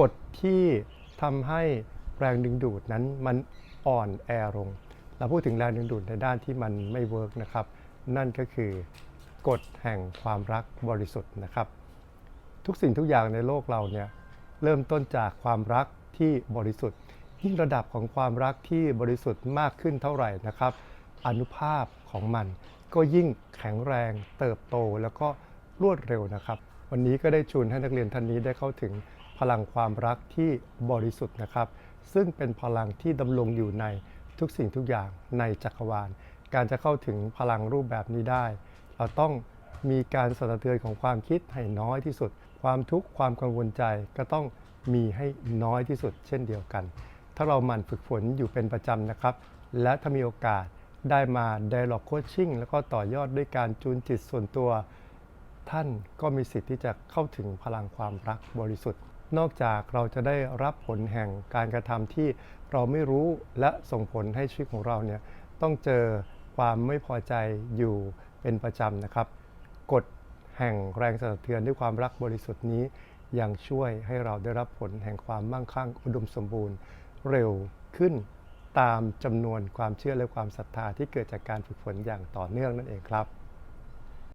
กฎที่ทำให้แรงดึงดูดนั้นมันอ่อนแอลง เราพูดถึงแรงดึงดูดในด้านที่มันไม่เวิร์กนะครับ นั่นก็คือกฎแห่งความรักบริสุทธิ์นะครับ ทุกสิ่งทุกอย่างในโลกเราเนี่ยเริ่มต้นจากความรักที่บริสุทธิ์ ยิ่งระดับของความรักที่บริสุทธิ์มากขึ้นเท่าไหร่นะครับ อนุภาพของมัน ก็ยิ่งแข็งแรงเติบโตแล้วก็รวดเร็วนะครับ วันนี้ก็ได้ชวนให้นักเรียนท่านนี้ได้เข้าถึง พลังความรักที่บริสุทธิ์นะครับ ซึ่งเป็นพลังที่ดำรงอยู่ในทุกสิ่งทุกอย่างในจักรวาล การจะเข้าถึงพลังรูปแบบนี้ได้ เราต้องมีการสะเทือนของความคิดให้น้อยที่สุด ความทุกข์ความกังวลใจก็ต้องมีให้น้อยที่สุด เช่นเดียวกัน ถ้าเราหมั่นฝึกฝนอยู่เป็นประจำนะครับ และถ้ามีโอกาสได้มา Dialog Coaching แล้วก็ต่อยอดด้วยการจูนจิตส่วนตัว ท่านก็มีสิทธิ์ที่จะเข้าถึงพลังความรักบริสุทธิ์ นอกจากเราจะได้รับผลแห่งการกระทำที่เราไม่รู้และส่งผลให้ชีวิตของเราเนี่ยต้องเจอความไม่พอใจอยู่เป็นประจำนะครับกฎแห่งแรงสั่นสะเทือนด้วยความรักบริสุทธิ์นี้ ยังช่วยให้เราได้รับผลแห่งความมั่งคั่งอุดมสมบูรณ์ เร็วขึ้นตามจำนวนความเชื่อและความศรัทธาที่เกิดจากการฝึกฝนอย่างต่อเนื่องนั่นเองครับ